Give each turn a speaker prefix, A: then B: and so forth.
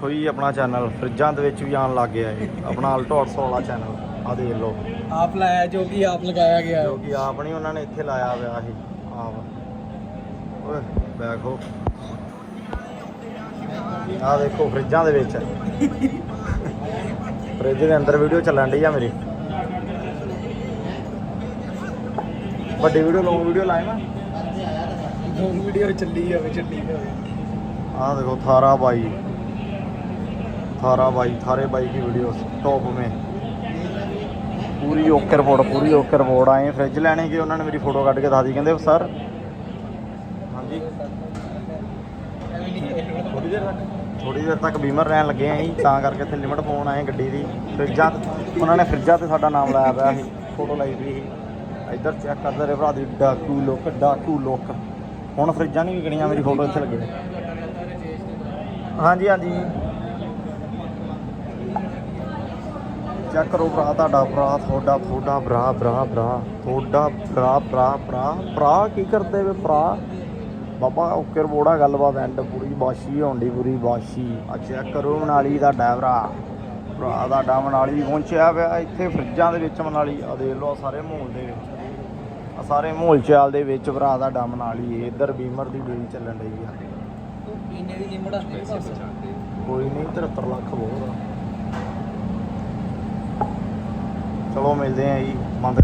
A: ਦੇਖੋ ਆਪਣਾ ਚੈਨਲ ਫਰਿੱਜਾਂ ਦੇ ਵਿੱਚ ਵੀ ਆਣ ਲੱਗ ਗਿਆ ਹੈ ਆਪਣਾ ਅਲਟੋ 800 ਵਾਲਾ ਚੈਨਲ ਆ ਦੇਖ ਲਓ।
B: ਆਪ ਲਾਇਆ ਜੋ ਕਿ ਆਪ ਲਗਾਇਆ ਗਿਆ।
A: ਜੋ ਕਿ ਆਪ ਨਹੀਂ ਉਹਨਾਂ ਨੇ ਇੱਥੇ ਲਾਇਆ ਹੋਇਆ ਇਹ ਆਪ ਓਏ ਦੇਖੋ ਆ ਦੇਖੋ ਫਰਿੱਜਾਂ ਦੇ ਵਿੱਚ। ਫਰਿੱਜ ਦੇ ਅੰਦਰ ਵੀਡੀਓ ਚੱਲਣ ਢੀ ਆ ਮੇਰੀ। ਵੱਡੀ ਵੀਡੀਓ ਲੌਂਗ ਵੀਡੀਓ ਲਾਏ ਨਾ।
B: ਲੌਂਗ ਵੀਡੀਓ ਚੱਲੀ ਆ ਵਿੱਚ ਚੱਲੀ
A: ਆ। ਦੇਖੋ 18 22 थारा बाई थारे बाई की वीडियो टॉप में पूरी ओके रिपोर्ट पूरी ओके रिपोर्ट आए फ्रिज ਲੈਣੇ ਕਿ ਉਹਨਾਂ ਨੇ ਮੇਰੀ ਫੋਟੋ ਕੱਢ ਕੇ ਦੱਸਦੀ ਕਹਿੰਦੇ ਸਰ ਹਾਂਜੀ ਥੋੜੀ ਦੇਰ ਤੱਕ ਥੋੜੀ ਦੇਰ ਤੱਕ ਬੀਮਰ ਰਹਿਣ ਲੱਗੇ ਆਂ ਜੀ ਤਾਂ ਕਰਕੇ ਇੱਥੇ ਲਿਮਟ ਫੋਨ ਆਏ ਗੱਡੀ ਦੀ ਫਰਿੱਜਾਂ ਤੇ- ਉਹਨਾਂ ਨੇ ਫਰਿੱਜਾਂ ਤੇ ਸਾਡਾ ਨਾਮ ਲਾਇਆ ਪਿਆ ਸੀ ਫੋਟੋ ਲਾਈ ਵੀ ਸੀ ਇੱਧਰ ਚੈੱਕ ਕਰਦੇ ਰਹੇ ਭਰਾ ਦੀ ਡਾਕੂ ਲੁੱਕ ਡਾਕੂ ਲੁੱਕ ਹੁਣ ਫਰਿੱਜਾਂ ਨਹੀਂ ਵਿਕਣੀਆਂ ਮੇਰੀ ਫੋਟੋ ਇੱਥੇ ਲੱਗੇ ਹਾਂਜੀ ਹਾਂਜੀ ਚੈੱਕ ਕਰੋ ਭਰਾ ਤੁਹਾਡਾ ਭਰਾ ਤੁਹਾਡਾ ਤੁਹਾਡਾ ਭਰਾ ਭਰਾ ਭਰਾ ਤੁਹਾਡਾ ਭਰਾ ਭਰਾ ਭਰਾ ਭਰਾ ਕੀ ਕਰਦੇ ਵੇ ਭਰਾ? ਬਾਬਾ ਓਕੇ ਰਬੋੜਾ ਗੱਲਬਾਤ ਐਂਡ ਪੂਰੀ ਬਾਸ਼ੀ ਹੋਣੀ ਪੂਰੀ ਬਾਸ਼ੀ। ਆ ਚੈੱਕ ਕਰੋ ਮਨਾਲੀ ਦਾ ਡਰਾਈਵਰਾ ਭਰਾ ਤੁਹਾਡਾ ਮਨਾਲੀ ਪਹੁੰਚਿਆ ਪਿਆ ਇੱਥੇ ਫਰਿੱਜਾਂ ਦੇ ਵਿੱਚ ਮਨਾਲੀ। ਆ ਦੇਖ ਲਓ ਸਾਰੇ ਮਾਹੌਲ ਦੇ ਵਿੱਚ। ਆ ਸਾਰੇ ਮਾਹੌਲ ਚਾਲ ਦੇ ਵਿੱਚ ਭਰਾ ਤੁਹਾਡਾ ਮਨਾਲੀ ਇੱਧਰ ਬੀਮਰ ਦੀ ਡੀਲ ਚੱਲਣ ਰਹੀ ਆ। ਕੋਈ ਨਹੀਂ 73 ਲੱਖ ਬਹੁਤ ਆ। ਚਲੋ ਮਿਲਦੇ ਆਂ ਜੀ ਬੰਦ